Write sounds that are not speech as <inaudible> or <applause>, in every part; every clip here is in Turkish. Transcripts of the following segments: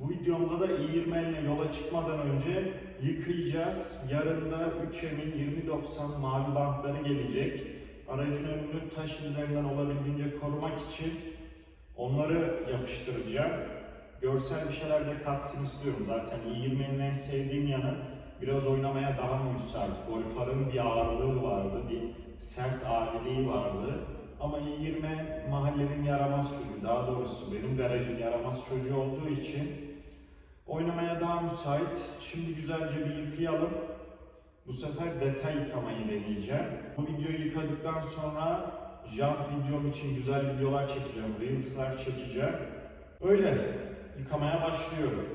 Bu videomda da i20 ile yola çıkmadan önce yıkayacağız. Yarın da 3M'in 2090 mavi bantları gelecek. Aracın önünü taş izlerinden olabildiğince korumak için onları yapıştıracağım. Görsel bir şeyler de katsın istiyorum. Zaten i20'nin en sevdiğim yanı biraz oynamaya daha müsait. Golfar'ın bir ağırlığı vardı, bir sert ağırlığı vardı. Ama i20 mahallenin yaramaz çocuğu, daha doğrusu benim garajın yaramaz çocuğu olduğu için oynamaya daha müsait. Şimdi güzelce bir yıkayalım. Bu sefer detay yıkamayı deneyeceğim. Bu videoyu yıkadıktan sonra jant videom için güzel videolar çekeceğim, reels'lar çekeceğim. Öyle yıkamaya başlıyorum.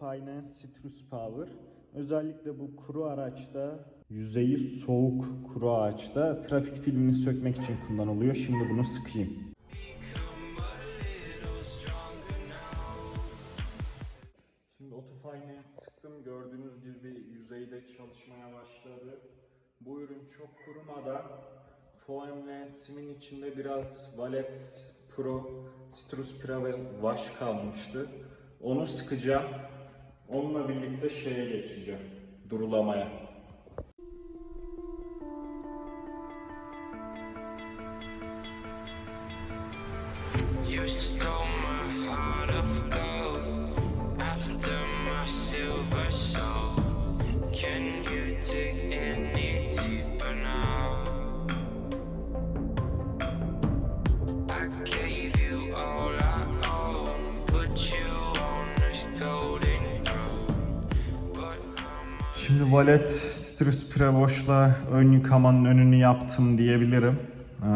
Finance Citrus Power. Özellikle bu kuru araçta, yüzeyi soğuk kuru ağaçta trafik filmini sökmek için kullanılıyor. Şimdi bunu sıkayım. Çalışmaya başladı. Bu ürün çok kurumadan foamle simin içinde biraz Valet Pro Citrus Pravel Wash kalmıştı. Onu sıkacağım. Onunla birlikte şeye geçeceğim. Durulamaya. Şimdi Valet Citrus Prevosh'la ön yıkamanın önünü yaptım diyebilirim. Ee,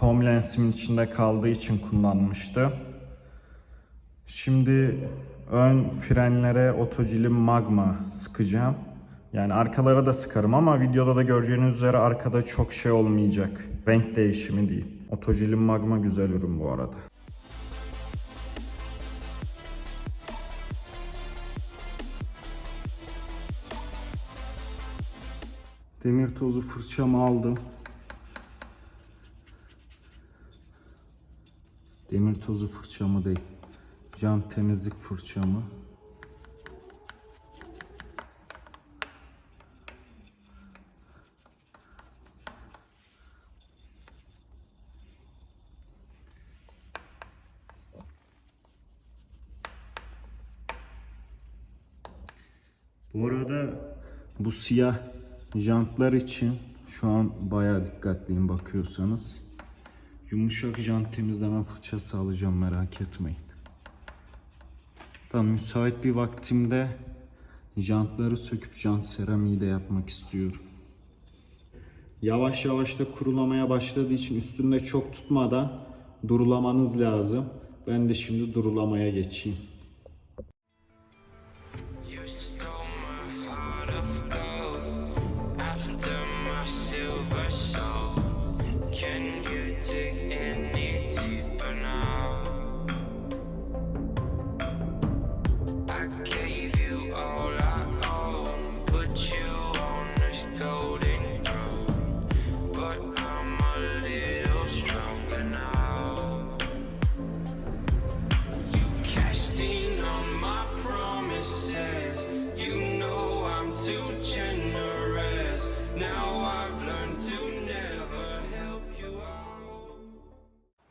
Foam lensimin içinde kaldığı için kullanmıştı. Şimdi ön frenlere otocilim magma sıkacağım. Yani arkalara da sıkarım ama videoda da göreceğiniz üzere arkada çok şey olmayacak. Renk değişimi değil. Otocilim magma güzel ürün bu arada. Demir tozu fırçamı aldım. Demir tozu fırçamı değil. Cam temizlik fırçamı. Bu arada bu siyah jantlar için şu an bayağı dikkatliyim bakıyorsanız. Yumuşak jant temizleme fırçası alacağım merak etmeyin. Tam müsait bir vaktimde jantları söküp jant seramiği de yapmak istiyorum. Yavaş yavaş da kurulamaya başladığı için üstünde çok tutmadan durulamanız lazım. Ben de şimdi durulamaya geçeyim.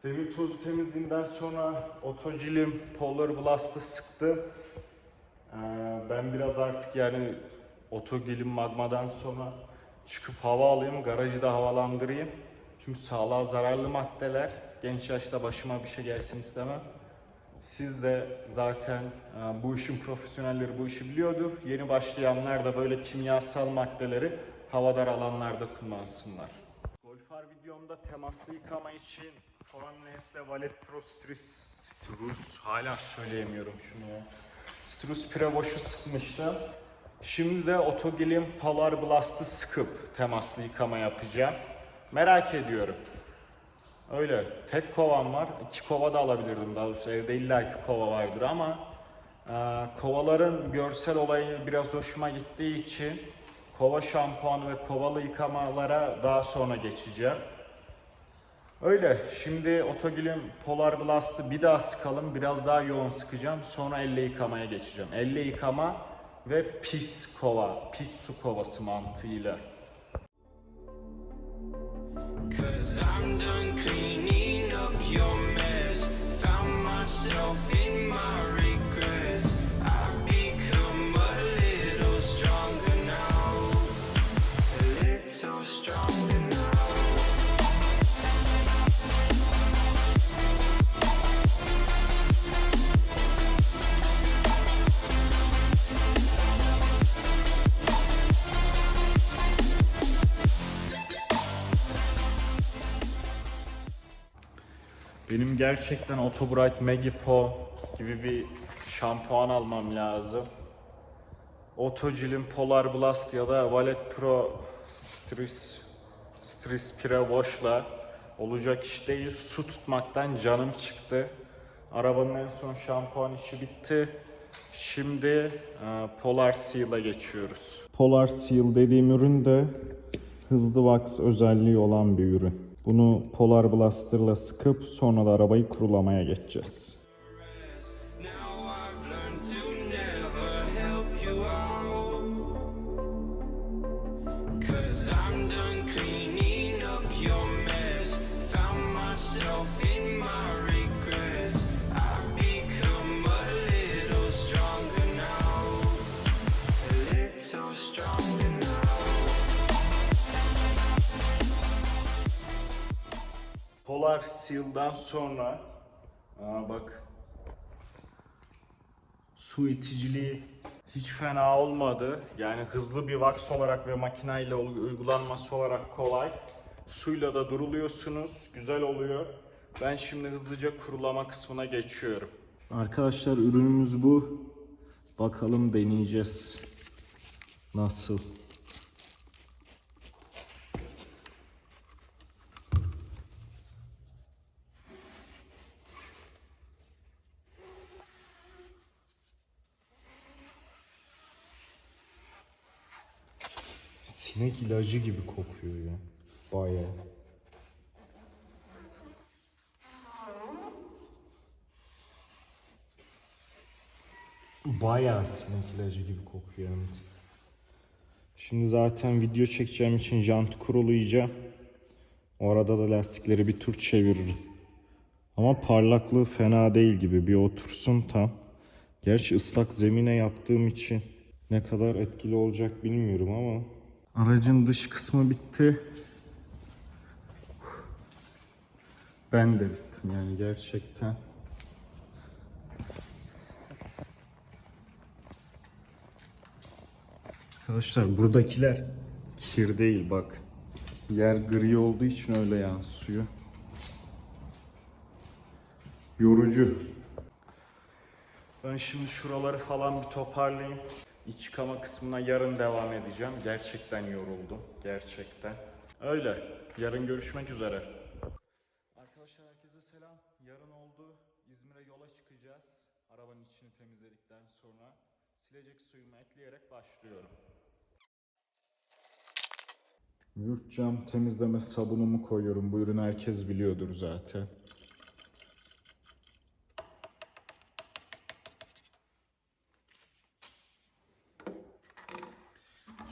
Demir tozu temizliğinden sonra otocilim Polar Blast'ı sıktım. Ee, ben biraz artık yani otogilim magmadan sonra çıkıp hava alayım, garajı da havalandırayım. Çünkü sağlığa zararlı maddeler. Genç yaşta başıma bir şey gelsin istemem. Siz de zaten e, bu işin profesyonelleri bu işi biliyordur. Yeni başlayanlar da böyle kimyasal maddeleri havadar alanlarda kullansınlar. Golfar videomda temaslı yıkama için Foran Nesle Valet Pro Citrus, Citrus hala söyleyemiyorum şunu ya. Citrus Prevosh'u sıkmıştım. Şimdi de Otogilim Polar Blast'ı sıkıp temaslı yıkama yapacağım. Merak ediyorum. Öyle. Tek kovam var. İki kova da alabilirdim daha doğrusu. Evde illa iki kova vardır ama e, kovaların görsel olayı biraz hoşuma gittiği için kova şampuanı ve kovalı yıkamalara daha sonra geçeceğim. Öyle. Şimdi Otogül'ün Polar Blast'ı bir daha sıkalım. Biraz daha yoğun sıkacağım. Sonra elle yıkamaya geçeceğim. Elle yıkama ve pis kova, pis su kovası mantığıyla. Cause I'm done cleaning up your mess. Found myself in gerçekten Autobright Magifo gibi bir şampuan almam lazım. Otogil'in Polar Blast ya da Valet Pro Stris, Stris Pire Wash'la olacak iş değil. Su tutmaktan canım çıktı. Arabanın en son şampuan işi bitti. Şimdi e, Polar Seal'a geçiyoruz. Polar Seal dediğim ürün de hızlı wax özelliği olan bir ürün. Bunu Polar Blaster'la sıkıp sonra da arabayı kurulamaya geçeceğiz. Polar Seal'dan sonra aa bak su iticiliği hiç fena olmadı. Yani hızlı bir wax olarak ve makineyle uy- uygulanması olarak kolay. Suyla da duruluyorsunuz. Güzel oluyor. Ben şimdi hızlıca kurulama kısmına geçiyorum. Arkadaşlar ürünümüz bu. Bakalım deneyeceğiz. Nasıl? Sinek ilacı gibi kokuyor ya. Bayağı. Bayağı sinek ilacı gibi kokuyor yani. Şimdi zaten video çekeceğim için jant kurulayacağım. O arada da lastikleri bir tur çeviririm. Ama parlaklığı fena değil gibi. Bir otursun tam. Gerçi ıslak zemine yaptığım için ne kadar etkili olacak bilmiyorum ama. Aracın dış kısmı bitti. Ben de bittim yani gerçekten. Arkadaşlar buradakiler kir değil bak. Yer gri olduğu için öyle yansıyor. Yorucu. Ben şimdi şuraları falan bir toparlayayım. İç yıkama kısmına yarın devam edeceğim. Gerçekten yoruldum. Gerçekten. Öyle. Yarın görüşmek üzere. Arkadaşlar herkese selam. Yarın oldu. İzmir'e yola çıkacağız. Arabanın içini temizledikten sonra silecek suyumu ekleyerek başlıyorum. Yurt cam temizleme sabunumu koyuyorum. Bu ürünü herkes biliyordur zaten.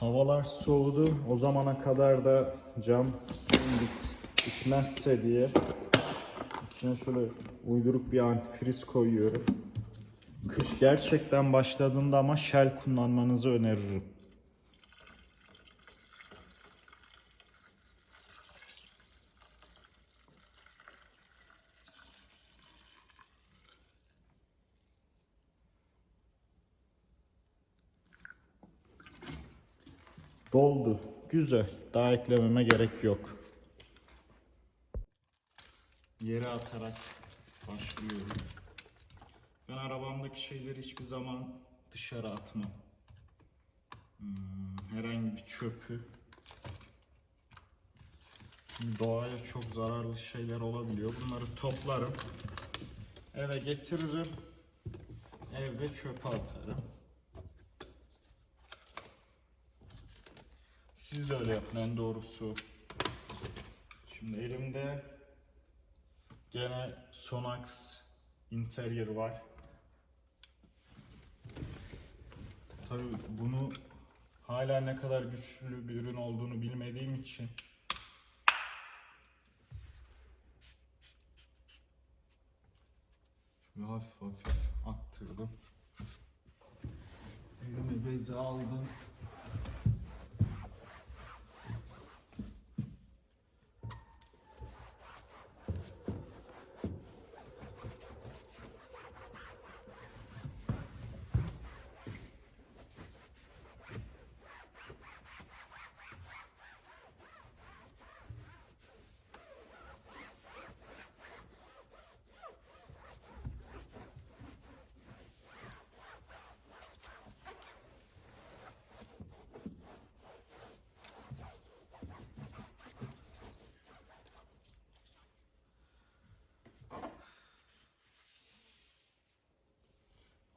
Havalar soğudu. O zamana kadar da cam suyun bit, bitmezse diye içine şöyle uyduruk bir antifriz koyuyorum. Kış gerçekten başladığında ama Shell kullanmanızı öneririm. Doldu. Güzel. Daha eklememe gerek yok. Yere atarak başlıyorum. Ben arabamdaki şeyleri hiçbir zaman dışarı atmam. Hmm, herhangi bir çöpü. Doğaya çok zararlı şeyler olabiliyor. Bunları toplarım. Eve getiririm. Evde çöpe atarım. Siz de öyle yapın en doğrusu. Şimdi elimde Gene Sonax interior var. Tabii bunu hala ne kadar güçlü bir ürün olduğunu bilmediğim için Şöyle hafif hafif attırdım. Elime bezi aldım.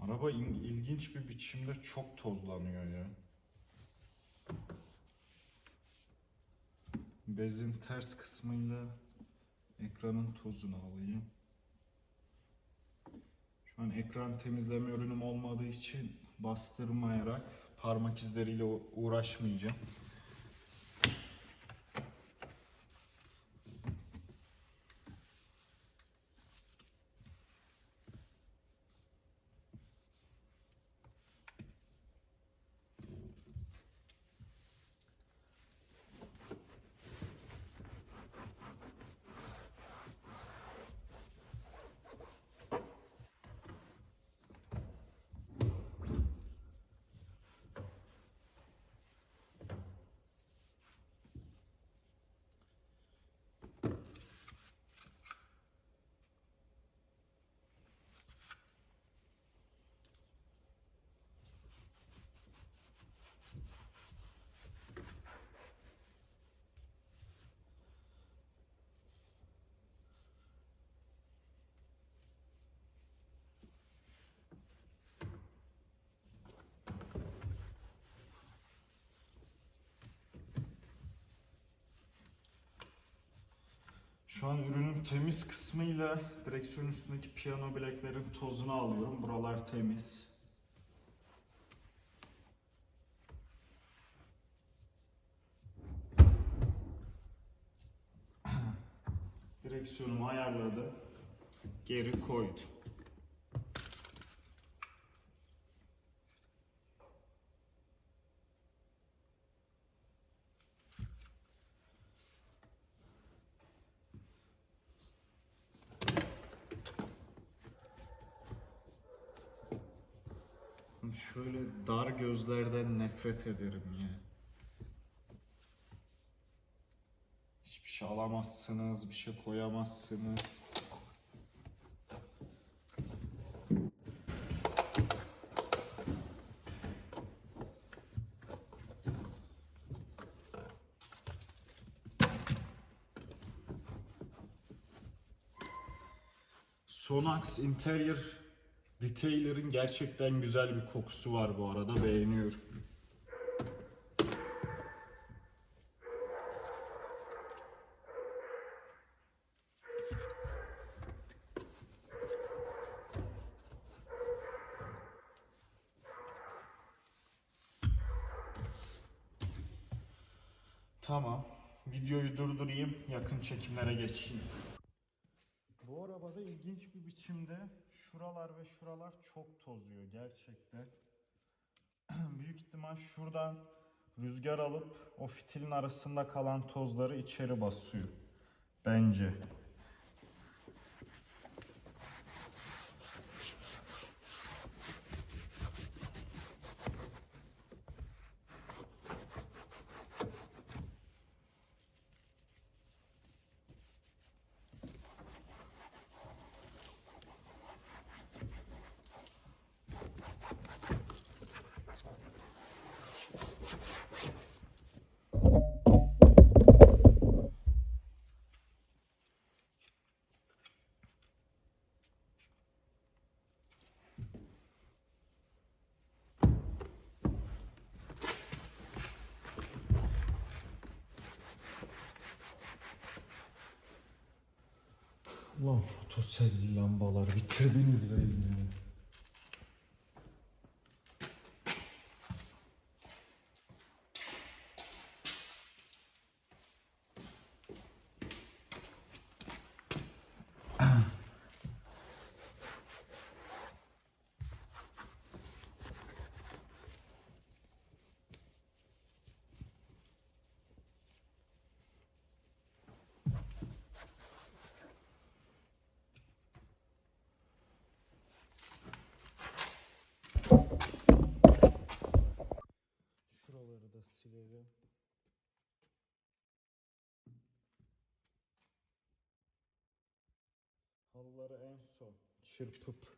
Araba in- ilginç bir biçimde çok tozlanıyor ya. Bezin ters kısmıyla ekranın tozunu alayım. Şu an ekran temizleme ürünüm olmadığı için bastırmayarak parmak izleriyle uğraşmayacağım. Şu an ürünün temiz kısmıyla direksiyon üstündeki piyano bileklerin tozunu alıyorum. Buralar temiz. <clears throat> Direksiyonumu ayarladım. Geri koydum. Şöyle dar gözlerden nefret ederim ya. Hiçbir şey alamazsınız, bir şey koyamazsınız. Sonax Interior Detailer'ın gerçekten güzel bir kokusu var bu arada beğeniyorum. Tamam. Videoyu durdurayım. Yakın çekimlere geçeyim. Bu arabada ilginç bir biçimde şuralar ve şuralar çok tozuyor gerçekten. <clears throat> Büyük ihtimal şuradan rüzgar alıp o fitilin arasında kalan tozları içeri basıyor. Bence. Ulan fotoselli lambalar bitirdiniz be yine. Şuraları da silelim. Halıları en son çırpıp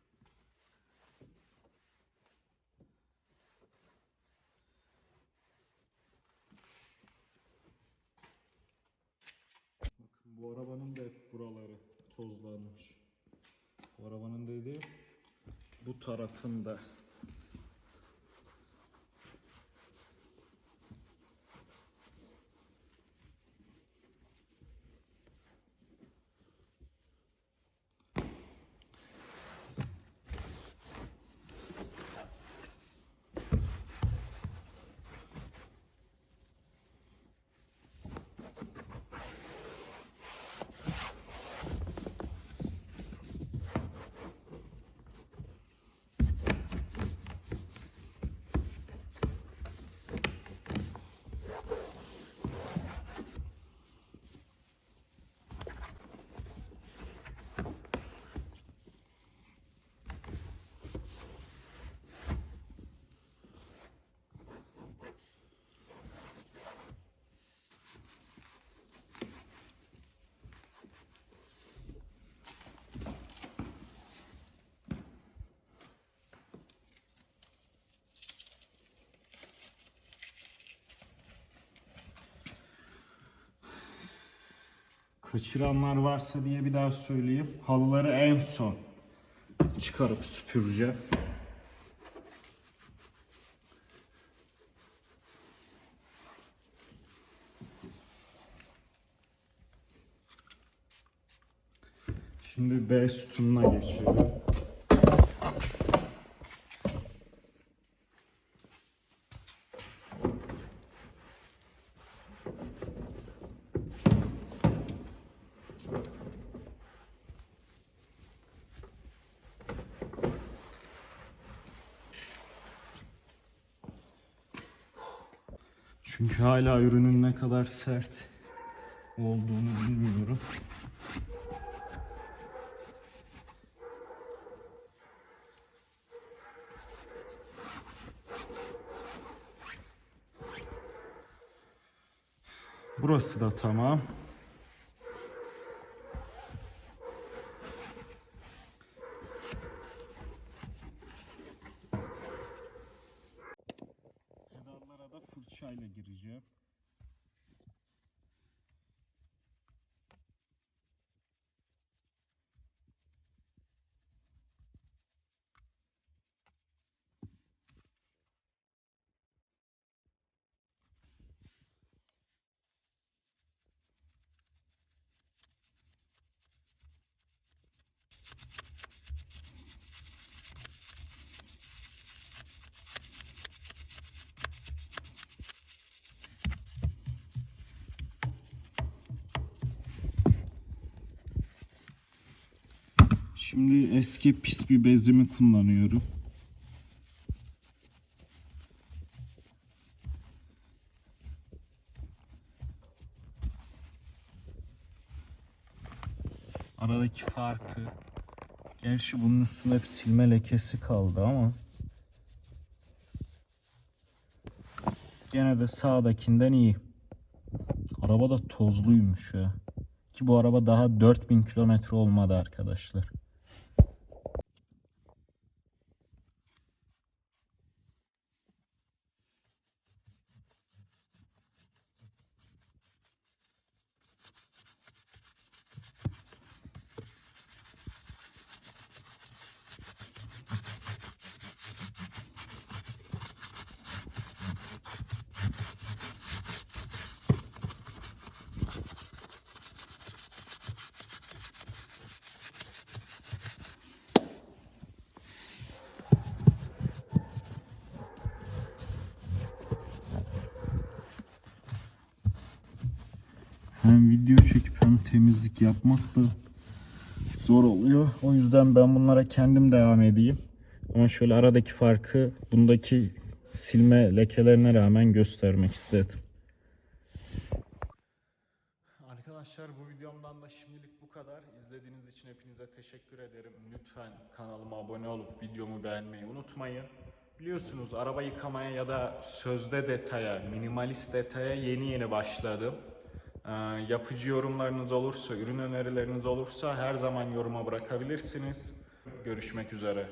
Bakın bu arabanın da hep buraları tozlanmış. Bu arabanın dediği bu tarafında. Kaçıranlar varsa diye bir daha söyleyeyim. Halıları en son çıkarıp süpüreceğim. Şimdi B sütununa geçiyorum. Çünkü hala ürünün ne kadar sert olduğunu bilmiyorum. Burası da tamam. Da fırçayla gireceğim. Şimdi eski pis bir bezimi kullanıyorum. Aradaki farkı Gerçi bunun üstünde hep silme lekesi kaldı ama Gene de sağdakinden iyi. Araba da tozluymuş ya. Ki bu araba daha 4000 kilometre olmadı arkadaşlar. Hem video çekip hem temizlik yapmak da zor oluyor. O yüzden ben bunlara kendim devam edeyim. Ama şöyle aradaki farkı bundaki silme lekelerine rağmen göstermek istedim. Arkadaşlar bu videomdan da şimdilik bu kadar. İzlediğiniz için hepinize teşekkür ederim. Lütfen kanalıma abone olup videomu beğenmeyi unutmayın. Biliyorsunuz araba yıkamaya ya da sözde detaya, minimalist detaya yeni yeni başladım. Ee, yapıcı yorumlarınız olursa, ürün önerileriniz olursa her zaman yoruma bırakabilirsiniz. Görüşmek üzere.